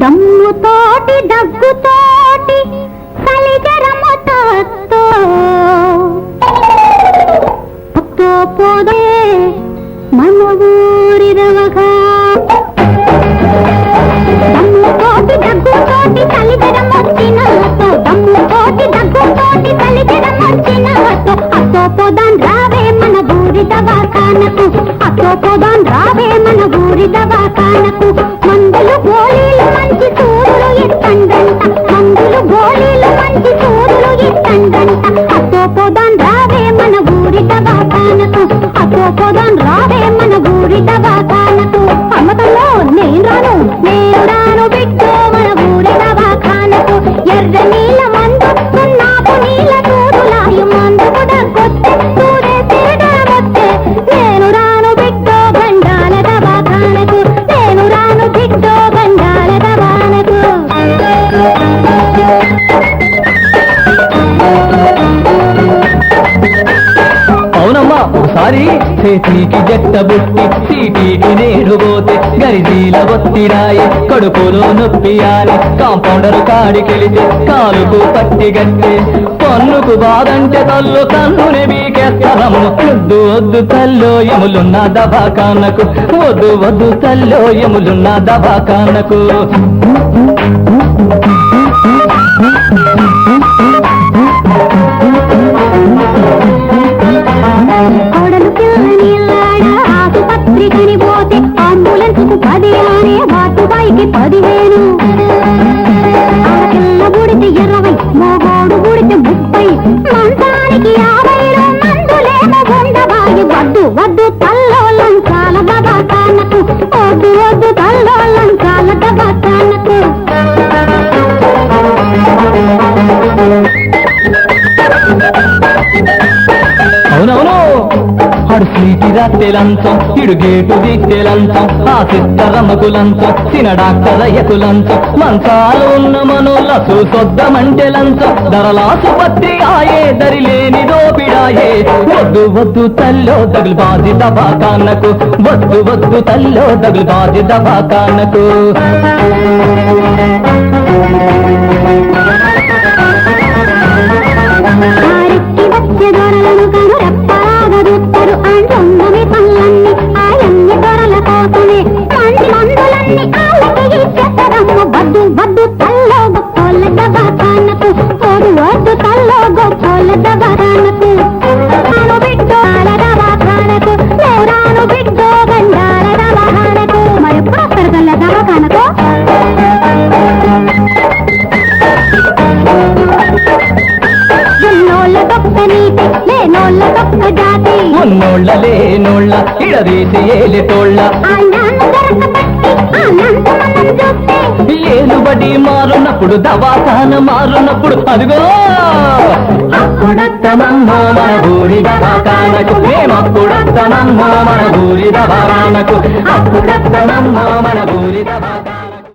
దమ్ముతోటి దగ్గుతోటి కలిగరముతో పోదే మన ఊరిరవగా దమ్ముతోటి దగ్గుతోటి కలిగరం దమ్ముతోటి దగ్గుతోటి కలిగరం అతో పోదాం రావే దవాఖానకు అతో పోదాం రావే మన ఊరి దవాఖానకు. మందులు గోళీలు మంచి సూదులు ఇట్టండంట మందులు గోళీలు మరి చేతికి జట్ట బుట్టి సీటీకి నేరు పోతే గరిజీల ఒత్తిరాయి కడుపులో నొప్పి నొప్పియాలి కాంపౌండర్ కాడికెళితే కాలుకు పట్టి గట్టే. పన్నుకు బాధంటే తల్లు తన్నుని బీకేస్తారమ్మ వద్దు వద్దు తల్లో ఎములున్న దబాకానకు. వద్దు వద్దు తల్లో ఎములున్న దబాకానకు. పదివేలు ఆ గుడితే ఇరవై మోగోడు గుడితే ముప్పై. మంచానికి యాభైలో మందులేమో వద్దు వద్దు తల్లోలం చాలా దబాకానకు వద్దు వద్దు తల్లోలం సీటి రత్తెలంచం ఇడు గేటు దిట్టెలంచం ఆ సిత్తరమ్మకు లంచం చిన్న డాక్టర్ మంచాలు ఉన్న మనోళ్ళ చూసొద్దమంటే లంచం ధరలాసుపత్రి ఆయే దరి లేని దోపిడాయే. వద్దు వద్దు తల్లో తగులు బాధి దబాకానకు వద్దు వద్దు తల్లో తగులు బాధి దబాకానకు లేనోళ్ళ గొప్ప జాతి. ఉన్నోళ్ళ లేనోళ్ళ ఇడదీసి ఏలిటోళ్ళ ఏలుబడి మారునప్పుడు దవాఖాన మారునప్పుడు అదిగో! అప్పుడత్తమమ్మో మన ఊరి దవాఖానకు మేమప్పుడత్తమమ్మో మన ఊరి దవాఖానకు. అప్పుడత్తమమ్మో మన ఊరి దవా